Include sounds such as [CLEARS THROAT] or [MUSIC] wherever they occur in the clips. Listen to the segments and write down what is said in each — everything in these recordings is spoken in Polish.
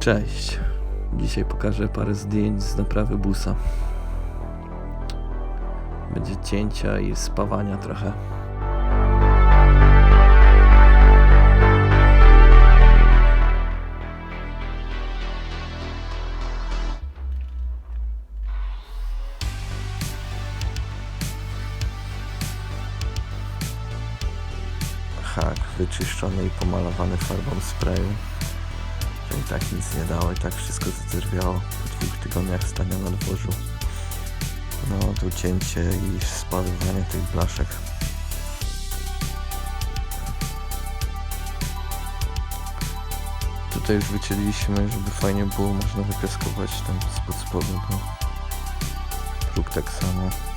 Cześć. Dzisiaj pokażę parę zdjęć z naprawy busa. Będzie cięcia i spawania trochę. Hak wyczyszczony i pomalowany farbą sprayu. I tak nic nie dało, i tak wszystko zadzerwiało po dwóch tygodniach stania na dworzu. No, tu cięcie i spaływanie tych blaszek. Tutaj już wycięliśmy, żeby fajnie było można wypiaskować tam spod spodu. No. Próg tak samo.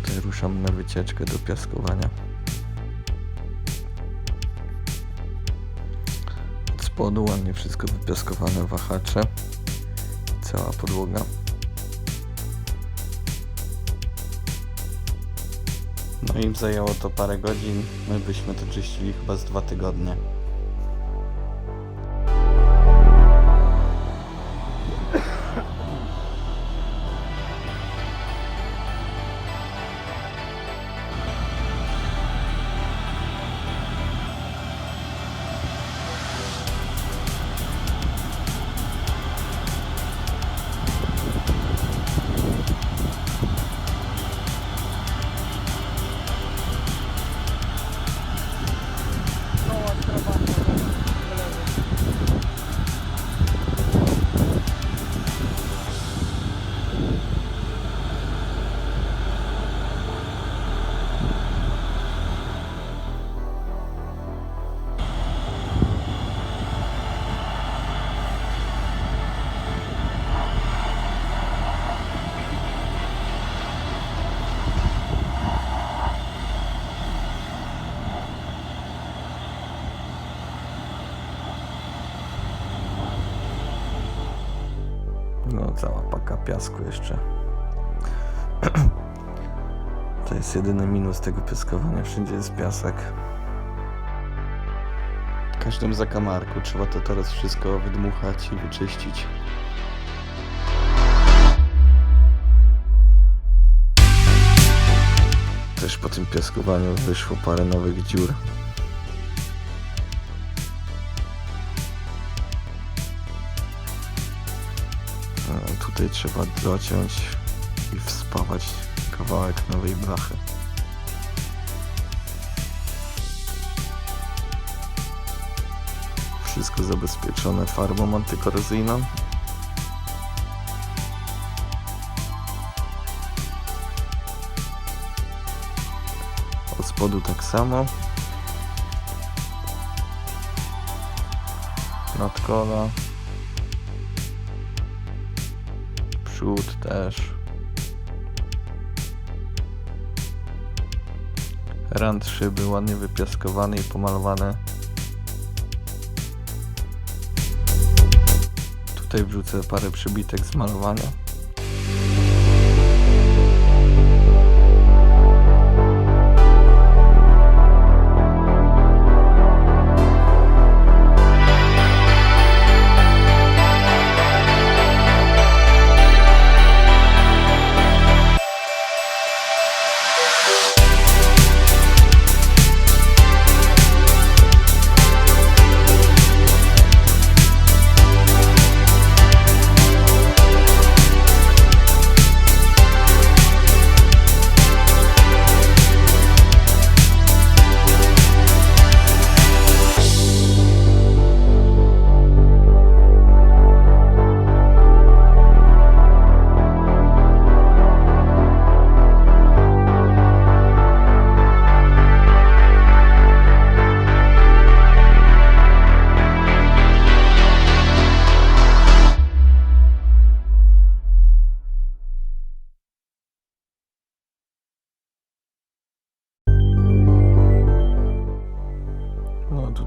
Tutaj ruszam na wycieczkę do piaskowania. Od spodu ładnie wszystko wypiaskowane, wahacze. Cała podłoga. No im zajęło to parę godzin, my byśmy to czyścili chyba z dwa tygodnie. No, cała paka piasku jeszcze. [CLEARS THROAT] To jest jedyny minus tego piaskowania. Wszędzie jest piasek. W każdym zakamarku trzeba to teraz wszystko wydmuchać i wyczyścić. Też po tym piaskowaniu wyszło parę nowych dziur. Tutaj trzeba dociąć i wspawać kawałek nowej blachy. Wszystko zabezpieczone farbą antykorozyjną. Od spodu tak samo. Nadkola. Przód też. Rand szyby ładnie wypiaskowane i pomalowane. Tutaj wrzucę parę przybitek z malowania.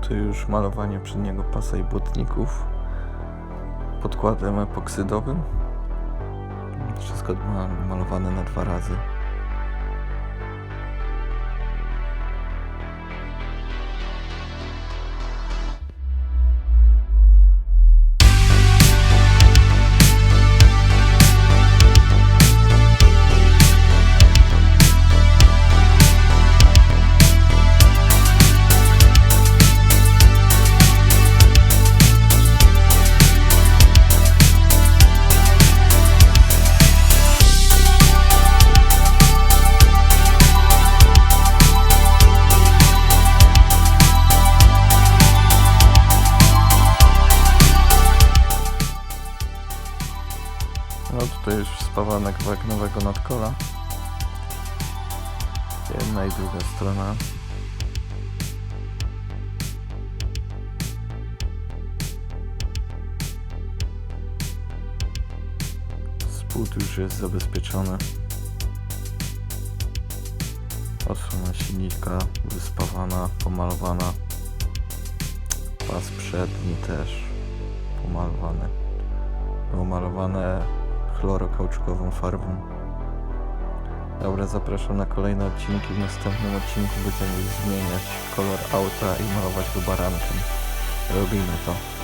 Tutaj już malowanie przedniego pasa i błotników podkładem epoksydowym. Wszystko ma- malowane na dwa razy. Wyspawane kawałek nowego nadkola. Jedna i druga strona. Spód już jest zabezpieczony. Odsłona silnika wyspawana, pomalowana. Pas przedni też pomalowany. Było malowane chlorokauczukową farbą. Dobra, zapraszam na kolejne odcinki. W następnym odcinku będziemy zmieniać kolor auta i malować go barankiem. Robimy to.